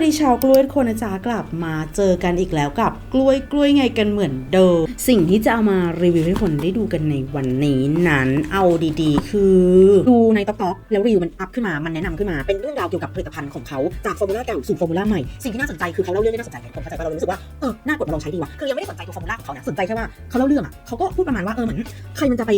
วัสดีชาวกล้วยคนนะจ๊ะกลับมาเจอกันอีกแล้วกับกล้วยกล้วยไงกันเหมือนเดิม สิ่งที่จะเอามารีวิวให้คนได้ดูกันในวันนี้นั้นเอาดีๆ คือ ดูในต๊อกต๊อกแล้วรีวิวมันอัพขึ้นมามันแนะนำขึ้นมาเป็นเรื่องราวเกี่ยวกับผลิตภัณฑ์ของเขาจากฟอร์มูล่าเก่าสู่ฟอร์มูล่าใหม่สิ่งที่น่าสนใจคือเขาเล่าเรื่องได้น่าสนใจไงคนเข้าใจว่าเรารู้สึกว่าเออน่ากดมาลองใช้ดีว่ะคือยังไม่ได้สนใจตัวฟอร์มูล่าของเขานะสนใจแค่ว่าเขาเล่าเรื่องอะเขาก็พูดประมาณว่าเออเหมือนใครมันจะไป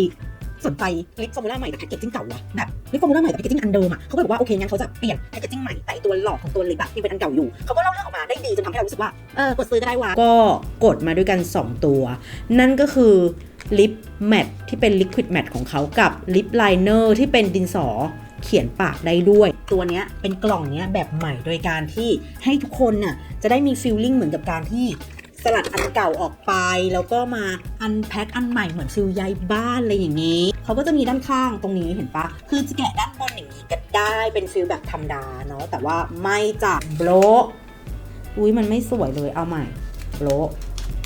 สนใจลิปฟอร์มูล่าใหม่แต่แพคเกจจิ้งเก่าวะแบบลิปฟอร์มูล่าใหม่แต่แพคเกจจิ้งอันเดิมอะเขาก็เลยบอกว่าโอเคงั้นเขาจะเปลี่ยนแพคเกจจิ้งใหม่แต่ตัวหลอดของตัวลิปอะยังเป็นอันเก่าอยู่เขาก็เล่าเรื่องออกมาได้ดีจนทำให้เรารู้สึกว่าเออกดซื้อก็ได้ว่ะก็กดมาด้วยกัน 2 ตัว นั่นก็คือลิปแมทที่เป็นลิควิดแมทของเขากับลิปไลเนอร์ที่เป็นดินสอเขียนปากได้ด้วย ตัวเนี้ยเป็นกล่องเนี้ยแบบใหม่โดยการที่ให้ทุกคนน่ะจะได้มีฟีลลิ่งเหมือนกับการที่ สลัดอันเก่าออกไป แล้วก็มาอันแพ็คอันใหม่เหมือนฟิลย้ายบ้านอะไรอย่างนี้ เขาก็จะมีด้านข้างตรงนี้เห็นปะคือจะแกะด้านบนอย่างนี้ก็ได้เป็นฟิลแบบธรรมดาเนาะแต่ว่าไม่จากโบลอุ้ยมันไม่สวยเลยเอาใหม่โบล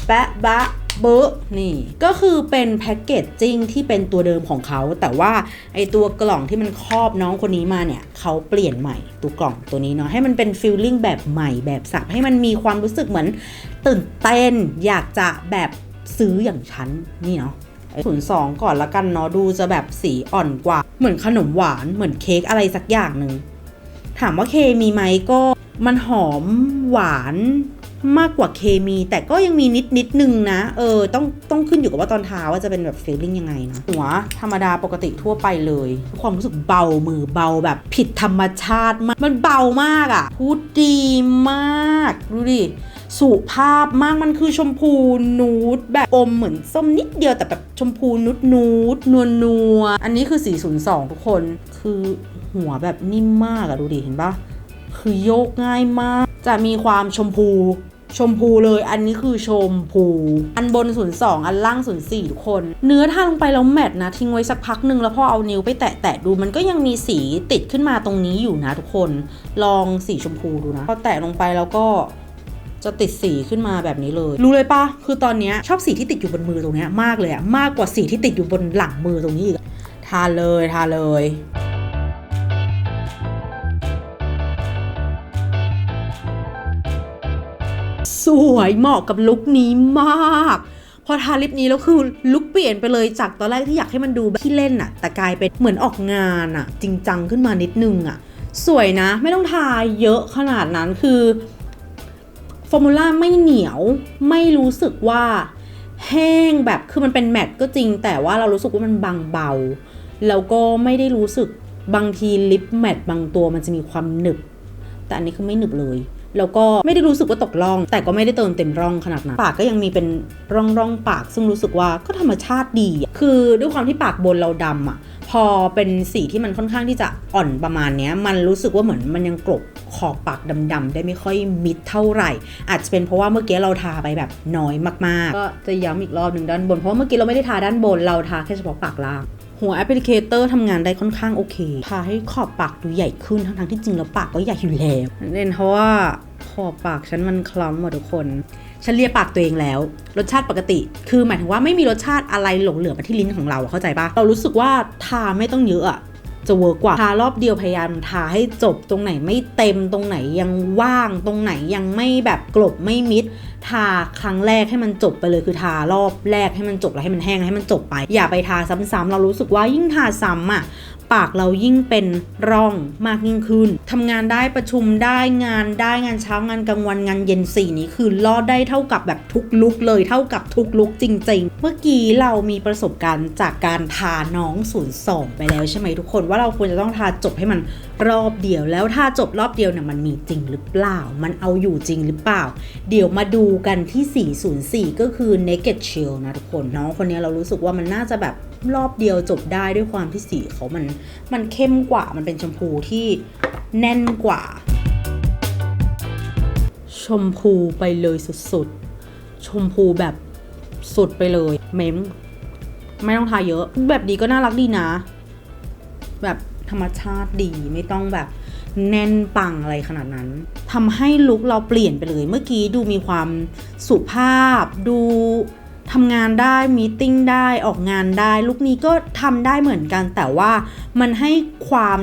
แปะบะเบอะนี่ก็คือเป็นแพ็กเกจจิ้งที่เป็นตัวเดิมของเขา แต่ว่าไอตัวกล่องที่มันครอบน้องคนนี้มาเนี่ยเขาเปลี่ยนใหม่ตัวกล่องตัวนี้เนาะให้มันเป็นฟิลลิ่งแบบใหม่แบบสับให้มันมีความรู้สึกเหมือน ตื่นเต้นอยากจะแบบซื้ออย่างฉันนี่เนาะศูนย์สองก่อนละกันเนาะดูจะแบบสีอ่อนกว่า เหมือนขนมหวานเหมือนเค้กอะไรสักอย่างหนึ่งถามว่าเคมีไหมก็มันหอมหวานมากกว่าเคมี แต่ก็ยังมีนิดนิดนึงนะ เออ ต้องต้องขึ้นอยู่กับว่าตอนทาว่าจะเป็นแบบฟีลลิ่งยังไงเนาะหัวธรรมดาปกติทั่วไปเลย ความรู้สึกเบามือเบาแบบผิดธรรมชาติมาก มันเบามากอะ่ะพูดดีมาก ดูดิ สุภาพมากมันคือชมพูนูดแบบอมเหมือนส้มนิดเดียวแต่แบบชมพูนุดนูดนัวนัวอันนี้คือ 402 ทุกคนคือหัวแบบนิ่มมากอะดูดิเห็นปะคือโยกง่ายมาก จะมีความชมพูชมพูเลย อันนี้คือชมพู อันบน 02 อันล่าง 04 ทุกคน เนื้อทาลงไปแล้วแมทนะ ทิ้งไว้สักพักหนึ่งแล้วพอเอานิ้วไปแตะๆดูมันก็ยังมีสีติดขึ้นมาตรงนี้อยู่นะทุกคน ลองสีชมพูดูนะ พอแตะลงไปแล้วก็ จะติดสีขึ้นมาแบบนี้เลย รู้เลยปะคือตอนนี้ชอบสีที่ติดอยู่บนมือตรงนี้มากเลยอะมากกว่าสีที่ติดอยู่บนหลังมือตรงนี้อีกอะทาเลยทาเลยสวยเหมาะกับลุคนี้มาก พอทาลิปนี้แล้วคือลุคเปลี่ยนไปเลยจากตอนแรกที่อยากให้มันดูแบบที่เล่นอะแต่กลายเป็นเหมือนออกงานอะจริงจังขึ้นมานิดนึงอะสวยนะ ไม่ต้องทาเยอะขนาดนั้นคือ ฟอร์มูล่าไม่เหนียวไม่รู้สึกว่าแห้งแบบคือมันเป็นแมตต์ก็จริง แต่ว่าเรารู้สึกว่ามันบางเบา แล้วก็ไม่ได้รู้สึกบางทีลิปแมตต์บางตัวมันจะมีความหนึบ แต่อันนี้คือไม่หนึบเลยแล้วก็ไม่ได้รู้สึกว่าตกร่อง แต่ก็ไม่ได้เติมเต็มร่องขนาดนั้นปากก็ยังมีเป็นร่องร่องปาก ซึ่งรู้สึกว่าก็ธรรมชาติดี คือด้วยความที่ปากบนเราดำอะ อเป็นสีที่มันค่อนข้างที่จะอ่อนประมาณเนี้ยมันรู้สึกว่าเหมือนมันยังกลบขอบปากดำๆได้ไม่ค่อยมิดเท่าไหร่ อาจจะเป็นเพราะว่าเมื่อกี้เราทาไปแบบน้อยมากๆ ก็จะย้ำอีกรอบหนึ่งด้านบนเพราะว่าเมื่อกี้เราไม่ได้ทาด้านบนเราทาแค่เฉพาะปากล่างหัวแอปพลิเคเตอร์ทำงานได้ค่อนข้างโอเคทาให้ขอบปากดูใหญ่ขึ้นทั้งๆที่จริงแล้วปากก็ใหญ่อยู่แล้วเน้นเพราะว่าขอบปากฉันมันคล้ำหมดทุกคน ฉันเลียปากตัวเองแล้ว รสชาติปกติ คือหมายถึงว่าไม่มีรสชาติอะไรหลงเหลือมาที่ลิ้นของเราเข้าใจปะเรารู้สึกว่าทาไม่ต้องเยอะอะจะเวิร์กกว่าทารอบเดียวพยายามทาให้จบตรงไหนไม่เต็มตรงไหนยังว่างตรงไหนยังไม่แบบกลบไม่มิด ทาครั้งแรกให้มันจบไปเลยคือทารอบแรกให้มันจบแล้วให้มันแห้งให้มันจบไป อย่าไปทาซ้ำๆเรารู้สึกว่ายิ่งทาซ้ำอะปากเรายิ่งเป็นร่องมากยิ่งขึ้นทำงานได้ประชุมได้งานได้งานเช้างานกลางวันงานเย็นสีนี้คือรอดได้เท่ากับแบบทุกลุกเลยเท่ากับทุกลุกจริง ๆ เมื่อกี้เรามีประสบการณ์จากการทาน้องศูนย์สองไปแล้วใช่ไหมทุกคนว่าเราควรจะต้องทาจบให้มัน รอบเดียวแล้วถ้าจบรอบเดียวเนี่ยมันมีจริงหรือเปล่า มันเอาอยู่จริงหรือเปล่า เดี๋ยวมาดูกันที่ 404 ก็คือ Naked Chill นะทุกคนน้องคนนี้เรารู้สึกว่ามันน่าจะแบบรอบเดียวจบได้ด้วยความที่สีเขามันมันเข้มกว่ามันเป็นชมพูที่แน่นกว่า ชมพูไปเลยสุดๆ ชมพูแบบสุดไปเลยเม้มไม่ต้องทาเยอะ แบบดีก็น่ารักดีนะ แบบ ธรรมชาติดีไม่ต้องแบบแน่นปังอะไรขนาดนั้นทำให้ลุคเราเปลี่ยนไปเลย เมื่อกี้ดูมีความสุภาพ ดูทำงานได้มีติ้งได้ออกงานได้ ลุคนี้ก็ทำได้เหมือนกัน แต่ว่ามันให้ความ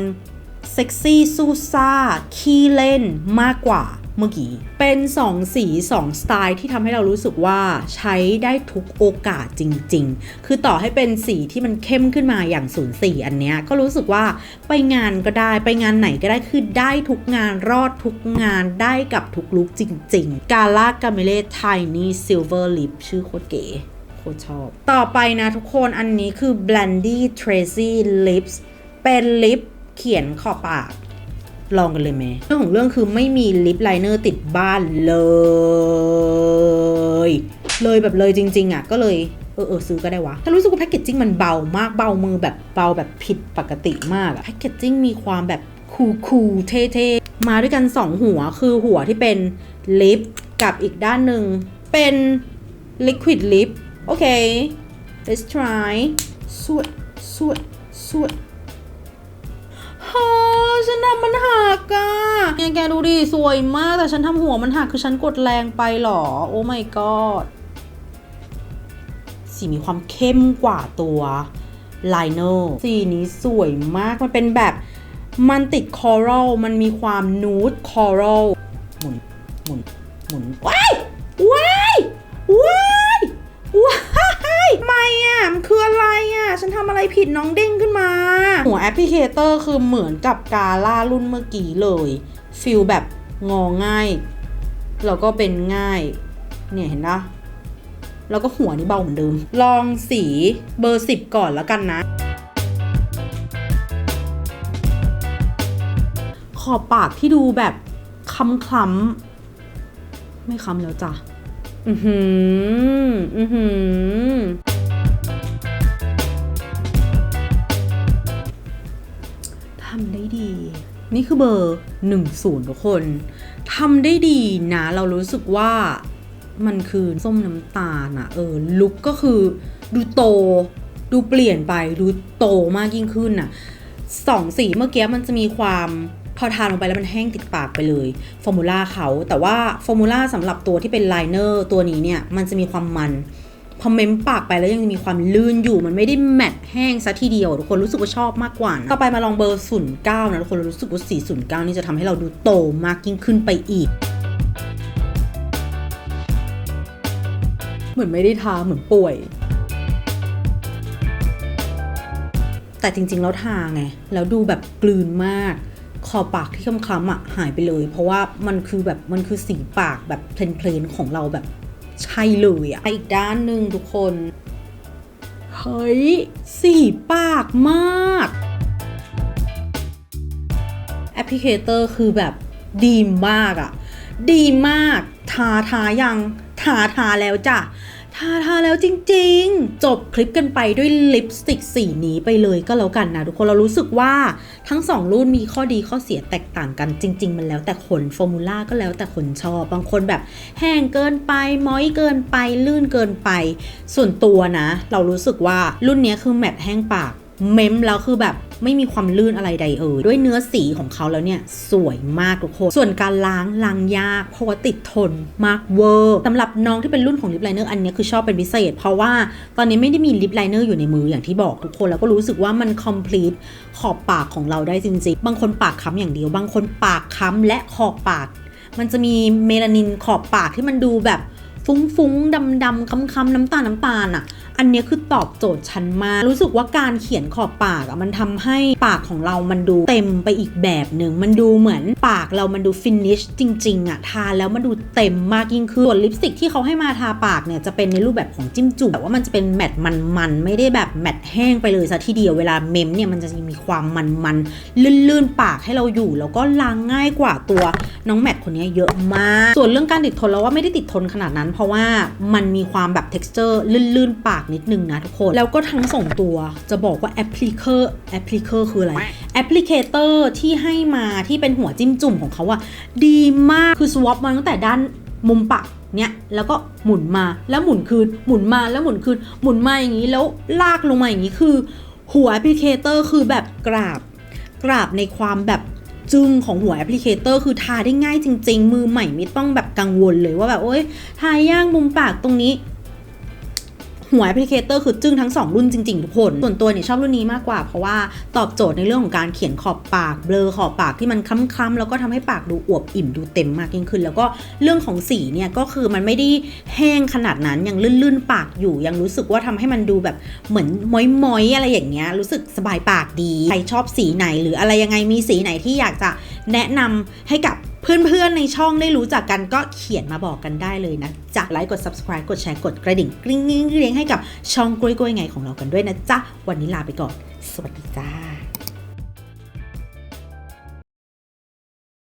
เซ็กซี่ซูซ่าขี้เล่นมากกว่า เมื่อกี้ เป็น 2 สี 2 สไตล์ที่ทำให้เรารู้สึกว่าใช้ได้ทุกโอกาสจริง ๆ คือต่อให้เป็นสีที่มันเข้มขึ้นมาอย่าง04อันเนี้ยก็รู้สึกว่าไปงานก็ได้ไปงานไหนก็ได้คือได้ทุกงานรอดทุกงานได้กับทุกลุคจริง ๆ กาลากาเมเล่ไทนี่ซิลเวอร์ลิปชื่อโคตรเก๋โคตรชอบ ต่อไปนะทุกคนอันนี้คือ Blendy Tracy Lips เป็นลิปเขียนขอบปาก ลองกันเลยไหมเรื่องของเรื่องคือไม่มีลิปไลเนอร์ติดบ้านเลย เลยแบบเลยจริง ๆอะก็เลยเออเออซื้อก็ได้วะ ถ้ารู้สึกว่าแพคเกจจิ้งมันเบามากเบามือแบบเบาแบบผิดปกติมากอะแพคเกจจิ้งมีความแบบคูลคูเท่ๆ มาด้วยกัน 2 หัวคือหัวที่เป็นลิปกับอีกด้านหนึ่งเป็น liquid lip โอเค let's try สวดสวดสวดฮ่าฉันทำมันหักอะเนี่ยแกดูดิสวยมากแต่ฉันทำหัวมันหักคือฉันกดแรงไปหรอ โอ้ my god สีมีความเข้มกว่าตัวไลเนอร์สีนี้สวยมากมันเป็นแบบมันติดคอรัลมันมีความนูดคอรัลหมุนหมุนหมุนว้ายว้ายว้ายว้าย ไม่อะมันคืออะไรอะ ฉันทำอะไรผิดน้องเด้งขึ้นมา หัวแอปพลิเคเตอร์คือเหมือนกับกาล่ารุ่นเมื่อกี้เลยฟิลแบบงอง่ายแล้วก็เป็นง่าย เนี่ยเห็นปะแล้วก็หัวนี่เบาเหมือนเดิม ลองสีเบอร์สิบก่อนแล้วกันนะ ขอบปากที่ดูแบบคำคล้ำๆไม่ค้ำแล้วจ้ะ อือหือ อือหือ ด้ดี นี่คือเบอร์หนึ่งศูนย์ทุกคนทำได้ดีนะ เรารู้สึกว่ามันคือส้มน้ำตาลอะเออลุคก็คือดูโต ดูเปลี่ยนไป ดูโตมากยิ่งขึ้นอะสองสีเมื่อกี้มันจะมีความพอทานลงไปแล้วมันแห้งติดปากไปเลยฟอร์มูล่าเขาแต่ว่าฟอร์มูล่าสำหรับตัวที่เป็นไลเนอร์ตัวนี้เนี่ย มันจะมีความมัน พอเม้มปากไปแล้วยังมีความลื่นอยู่มันไม่ได้แมตต์แห้งซะทีเดียว ทุกคนรู้สึกว่าชอบมากกว่านะต่อไปมาลองเบอร์ศูนย์เก้านะทุกคนรู้สึกว่าสีศูนย์เก้านี่จะทำให้เราดูโตมากยิ่งขึ้นไปอีกเหมือนไม่ได้ทาเหมือนป่วย แต่จริงๆ แล้วทาไง แล้วดูแบบกลืนมาก ขอบปากที่คล้ำๆอะหายไปเลย เพราะว่ามันคือแบบมันคือสีปากแบบเพลนๆของเราแบบ ใช่เลยอะอีกด้านหนึ่งทุกคน เฮ้ย สีปากมากแอปพลิเคเตอร์คือแบบดีมากอะดีมาก ทาทายัง ทาทาแล้วจ้ะ ทาทาแล้วจริง ๆ จบคลิปกันไปด้วยลิปสติกสีนี้ไปเลยก็แล้วกันนะทุกคนเรารู้สึกว่าทั้งสองรุ่นมีข้อดีข้อเสียแตกต่างกันจริง ๆ มันแล้วแต่คนฟอร์มูล่าก็แล้วแต่คนชอบ บางคนแบบแห้งเกินไปมอยเกินไป ลื่นเกินไป ส่วนตัวนะ เรารู้สึกว่ารุ่นนี้คือแมตต์แห้งปาก เม้มแล้วคือแบบไม่มีความลื่นอะไรใดเอ่ยด้วยเนื้อสีของเขาแล้วเนี่ย สวยมากทุกคน ส่วนการล้างล้างยากเพราะว่าติดทนมากเวอร์สำหรับน้องที่เป็นรุ่นของลิปไลเนอร์อันนี้คือชอบเป็นพิเศษ เพราะว่าตอนนี้ไม่ได้มีลิปไลเนอร์อยู่ในมืออย่างที่บอกทุกคนแล้วก็รู้สึกว่ามัน complete ขอบปากของเราได้จริงๆ บางคนปากค้ำอย่างเดียว บางคนปากค้ำและขอบปาก มันจะมีเมลานินขอบปากที่มันดูแบบฟุ้งๆดำๆค้ำๆน้ำตาลน้ำตาลอะ อันนี้คือตอบโจทย์ฉันมาก รู้สึกว่าการเขียนขอบปากอะมันทำให้ปากของเรามันดูเต็มไปอีกแบบหนึ่งมันดูเหมือนปากเรามันดูฟินิชจริงๆอะทาแล้วมันดูเต็มมากยิ่งขึ้นส่วนลิปสติกที่เขาให้มาทาปากเนี่ยจะเป็นในรูปแบบของจิ้มจุ่มแต่ว่ามันจะเป็นแมตต์มันๆไม่ได้แบบแมตต์แห้งไปเลยซะทีเดียวเวลาเมมเนี่ยมันจะมีความมันๆลื่นๆปากให้เราอยู่ แล้วก็ล้างง่ายกว่าตัวน้องแมทคนนี้เยอะมาก ส่วนเรื่องการติดทนเราว่าไม่ได้ติดทนขนาดนั้น เพราะว่ามันมีความแบบ texture ลื่นๆปากนิดนึงนะทุกคน แล้วก็ทั้งสองตัวจะบอกว่า applicator applicator คืออะไร applicator ที่ให้มาที่เป็นหัวจิ้มจุ่มของเขาอะดีมากคือ swap มาตั้งแต่ด้านมุมปากเนี่ยแล้วก็หมุนมาแล้วหมุนคืนหมุนมาแล้วหมุนคืนหมุนมาอย่างนี้แล้วลากลงมาอย่างนี้คือ หัวแอปพลิเคเตอร์คือแบบกราบ กราบในความแบบจึงของหัวแอปพลิเคเตอร์คือทาได้ง่ายจริง ๆ มือใหม่ไม่ต้องแบบกังวลเลยว่าแบบโอ๊ยทาย่างมุมปากตรงนี้ หัวแอปพลิเคเตอร์คือจึ้งทั้ง 2 รุ่นจริงๆ ทุกคน ส่วนตัวเนี่ยชอบรุ่นนี้มากกว่า เพราะว่าตอบโจทย์ในเรื่องของการเขียนขอบปาก เบลอขอบปากที่มันคล้ำๆแล้วก็ทำให้ปากดูอวบอิ่มดูเต็มมากยิ่งขึ้น แล้วก็เรื่องของสีเนี่ยก็คือมันไม่ได้แห้งขนาดนั้นยังลื่นๆปากอยู่ยังรู้สึกว่าทำให้มันดูแบบเหมือนม้อยๆอะไรอย่างเงี้ยรู้สึกสบายปากดีใครชอบสีไหนหรืออะไรยังไงมีสีไหนที่อยากจะแนะนำให้กับ เพื่อนๆในช่องได้รู้จักกันก็เขียนมาบอกกันได้เลยนะจ๊ะไลค์กด subscribe กดแชร์กดกระดิ่งกริ๊งๆเรียงให้กับช่องกล้วยๆไงของเรากันด้วยนะจ๊ะวันนี้ลาไปก่อน สวัสดีจ้า